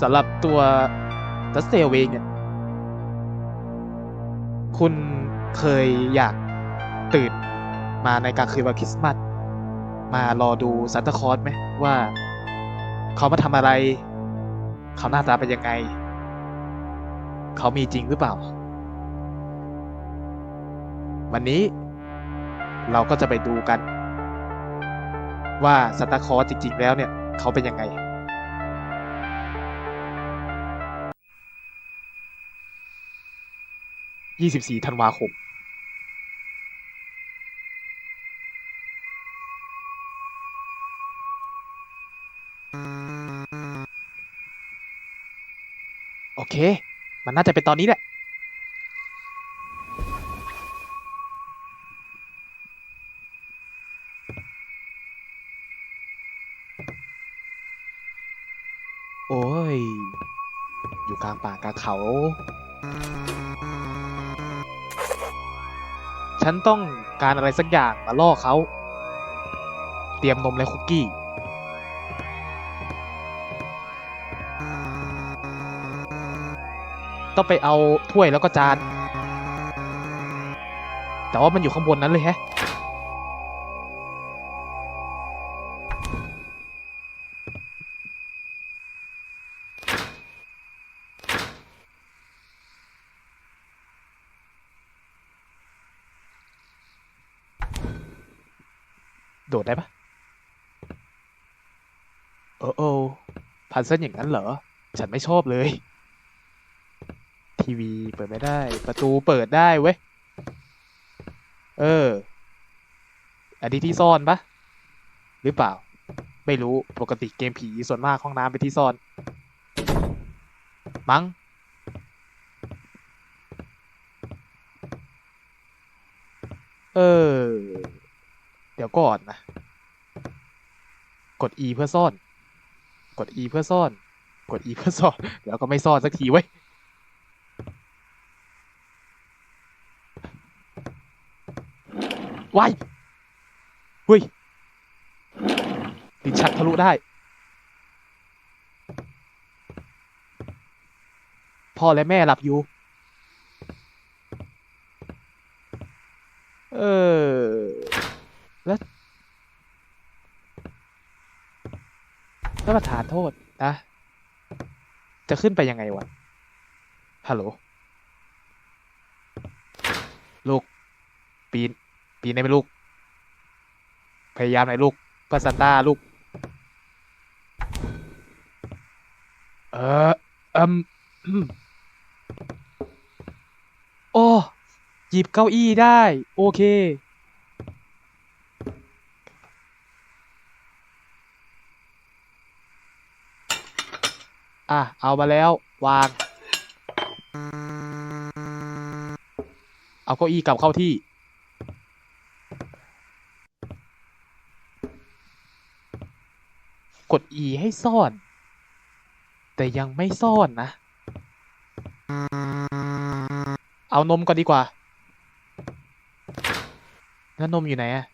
สำหรับตัวดัสเซลเองเนี่ย คุณเคยอยากตื่นมาในกลางคืนวันคริสต์มาสมารอดูซานตาคลอสไหมว่า เขามาทำอะไร เขาหน้าตาเป็นยังไง เขามีจริงหรือเปล่า วันนี้เราก็จะไปดูกัน ว่าซานตาคลอสจริง ๆ แล้วเนี่ย เขาเป็นยังไง 24ธันวาคมโอเค มันน่าจะเป็นตอนนี้แหละ โอ้ย อยู่กลางป่ากลางเขา ฉันต้องการอะไรสักอย่างมาล่อเขา เตรียมนมและคุกกี้ ต้องไปเอาถ้วยแล้วก็จาน แต่ว่ามันอยู่ข้างบนนั้นเลยแฮะ โดดได้ปะโอ้โอพันเส้นอย่างนั้นเหรอ ฉันไม่ชอบเลย ทีวีเปิดไม่ได้ ประตูเปิดได้เว้ย เออ อันนี้ที่ซ่อนปะหรือเปล่า ไม่รู้ ปกติเกมผีส่วนมากห้องน้ำเป็นที่ซ่อน มั้ง เออ เดี๋ยวก่อนนะ กด E เพื่อซ่อน กด E เพื่อซ่อน กด E เพื่อซ่อน แล้วก็ไม่ซ่อนสักทีเว้ย ว้ายเฮ้ยลิ้นชักทะลุได้ พ่อและแม่หลับอยู่ เออ แล้ว แล้วประธานโทษนะ จะขึ้นไปยังไงวะ ฮัลโหล ลูก ปีน ปีนได้ไหมลูก พยายามหน่อยลูกพื่อซันต้าลูก เอออืมอืมโอ้หยิบเก้าอี้ได้ โอเค เอามาแล้ว วาง เอาเก้าอี้กลับเข้าที่ กด E ให้ซ่อน แต่ยังไม่ซ่อนนะ เอานมก่อนดีกว่า แล้วนมอยู่ไหนอะ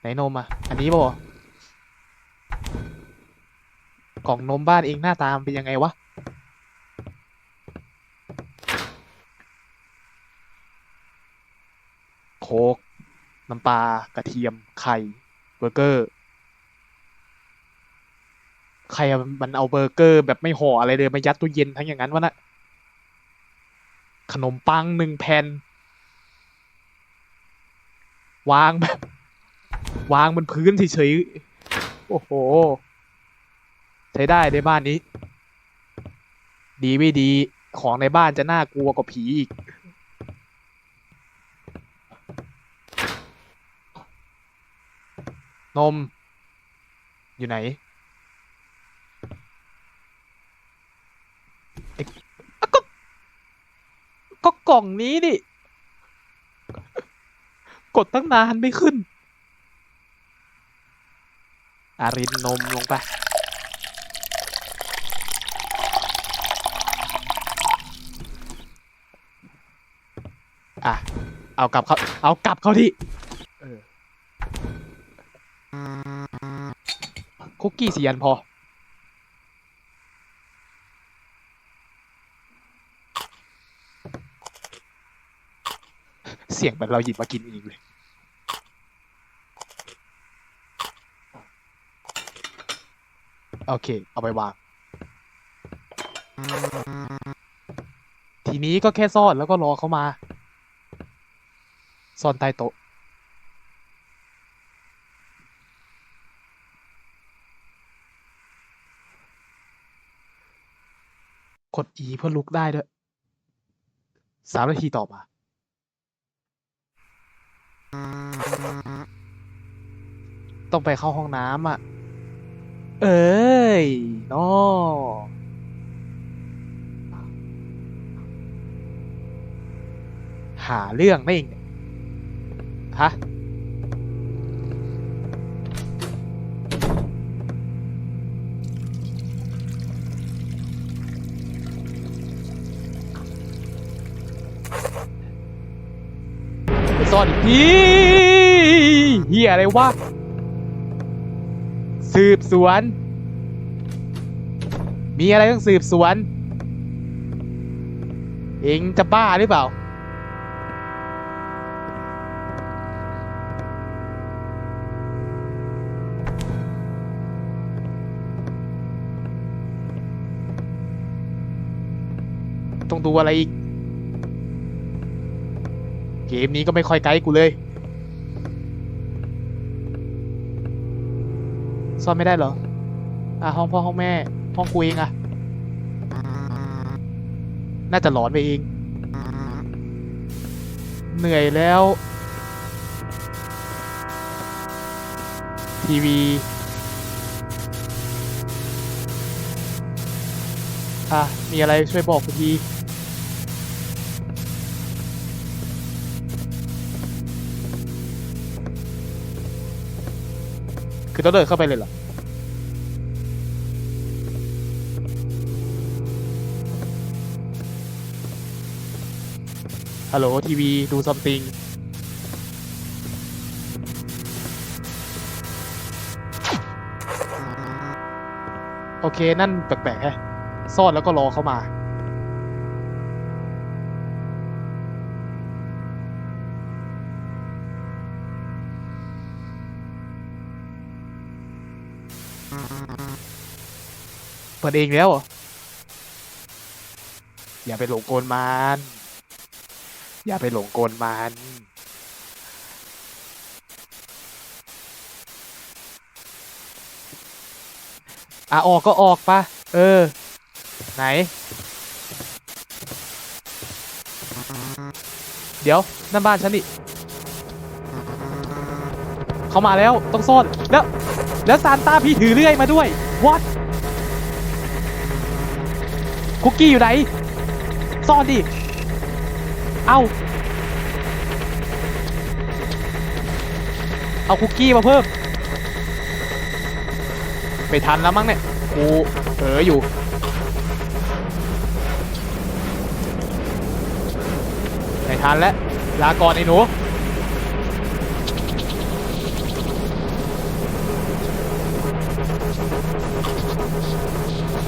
ไหนนมอะอันนี้ป่ะ กล่องนมบ้านเองหน้าตามเป็นยังไงวะ โคกน้ำปลากระเทียม ไข่เบอร์เกอร์ใครอะมันเอาเบอร์เกอร์แบบไม่ห่ออะไรเลยมายัดตู้เย็นทั้งอย่างนั้นวะนะขนมปังหนึ่งแผ่นวางแบบ วางบนพื้นเฉยๆโอ้โห ใช้ได้ในบ้านนี้ ดีไม่ดีของในบ้านจะน่ากลัวกว่าผีอีก นม อยู่ไหนก็ก็กล่องนี้ดิ กดตั้งนานไม่ขึ้น อารินนมลงไป เอากลับเขาเอากลับเขาที่คุกกี้สีอันพอ เสียงเหมือนเราหยิบมากินเองเลยโอเค เอาไปวาง ทีนี้ก็แค่ซ่อนแล้วก็รอเขามา ซ่อนใต้โต๊ะกด E เพื่อลุกได้ด้วยสามนาทีต่อมา ต้องไปเข้าห้องน้ำอะ เอ้ยนอหาเรื่องไม่เอง ฮะซ่อนอีกทีเฮียอะไรวะ สืบสวน มีอะไรต้องสืบสวน เองจะบ้าหรือเปล่า ต้องดูอะไรอีก เกมนี้ก็ไม่ค่อยไกด์กูเลย ซ่อนไม่ได้เหรอ อะห้องพ่อห้องแม่ ห้องกูเองอะน่าจะหลอนไปเอง เหนื่อยแล้ว ทีวีอะ มีอะไรช่วยบอกกูที คือต้องเดินเข้าไปเลยเหรอ ฮัลโหลทีวีดูซัมติง โอเค นั่นแปลกๆแฮะซ่อนแล้วก็รอเข้ามา เปิดเองแล้วออย่าไปหลงกลมัน อย่าไปหลงกลมันอะออกก็ออกปะเออ ไหน เดี๋ยวนั่นบ้านฉันนี่เขามาแล้วต้องซ่อนแล้ว แล้วซานต้าพี่ถือเลื่อยมาด้วย what คุกกี้อยู่ไหน ซ่อนดิ เอาเอาคุกกี้มาเพิ่มไม่ทันแล้วมั้งเนี่ย กูเอออยู่ ไม่ทันแล้ว ลาก่อนไอ้หนู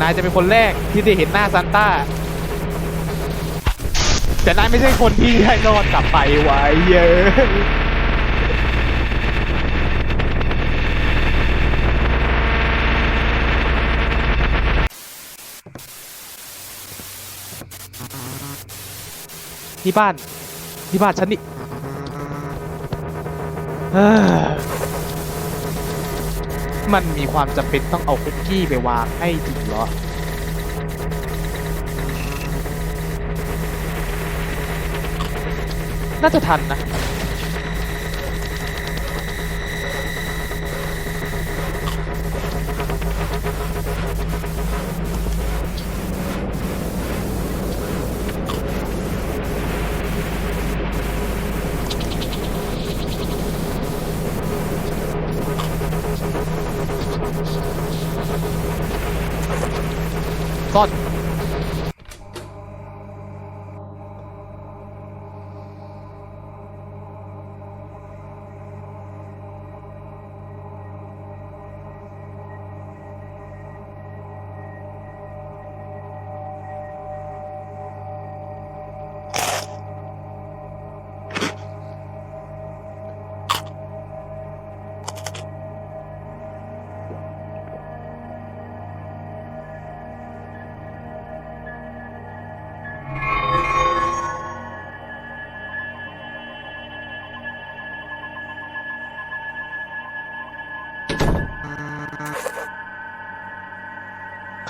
นายจะเป็นคนแรกที่ได้เห็นหน้าซานต้า แต่นายไม่ใช่คนที่ได้รอดกลับไปไว้เยอะที่บ้านที่บ้านฉันนี่ มันมีความจำเป็นต้องเอาคุกกี้ไปวางให้จริงเหรอ น่าจะทันนะ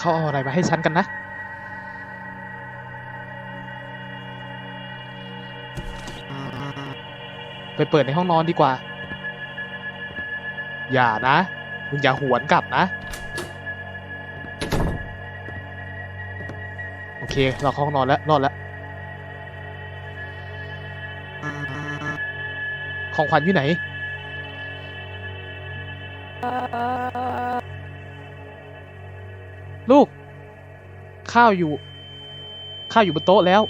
เขาเอาอะไรมาให้ฉันกันนะ ไปเปิดในห้องนอนดีกว่า อย่านะ มึงอย่าหวนกลับนะ โอเค เราเข้าห้องนอนแล้ว รอดแล้ว ของขวัญอยู่ไหน ลูก ข้าวอยู่ ข้าวอยู่บนโต๊ะแล้ว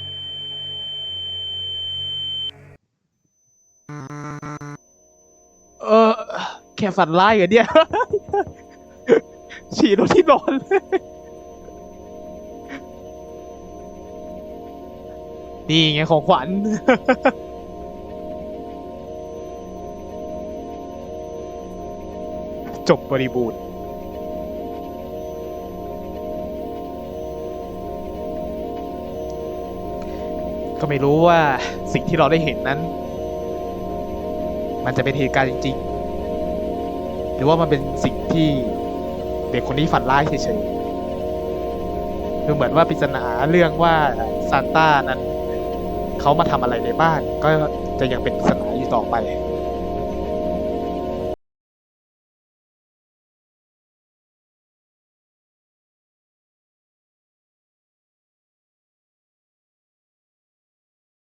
เออ แค่ฝันร้ายเหรอเนี่ย ฉี่ลงที่นอนเลยนี่ไงของขวัญ จบบริบูรณ์ ก็ไม่รู้ว่าสิ่งที่เราได้เห็นนั้น มันจะเป็นเหตุการณ์จริง ๆ หรือว่ามันเป็นสิ่งที่เด็กคนนี้ฝันร้ายเฉยๆดูเหมือนว่าปริศนาเรื่องว่าซานต้านั้นเขามาทำอะไรในบ้าน ก็จะยังเป็นปริศนาอยู่ต่อไป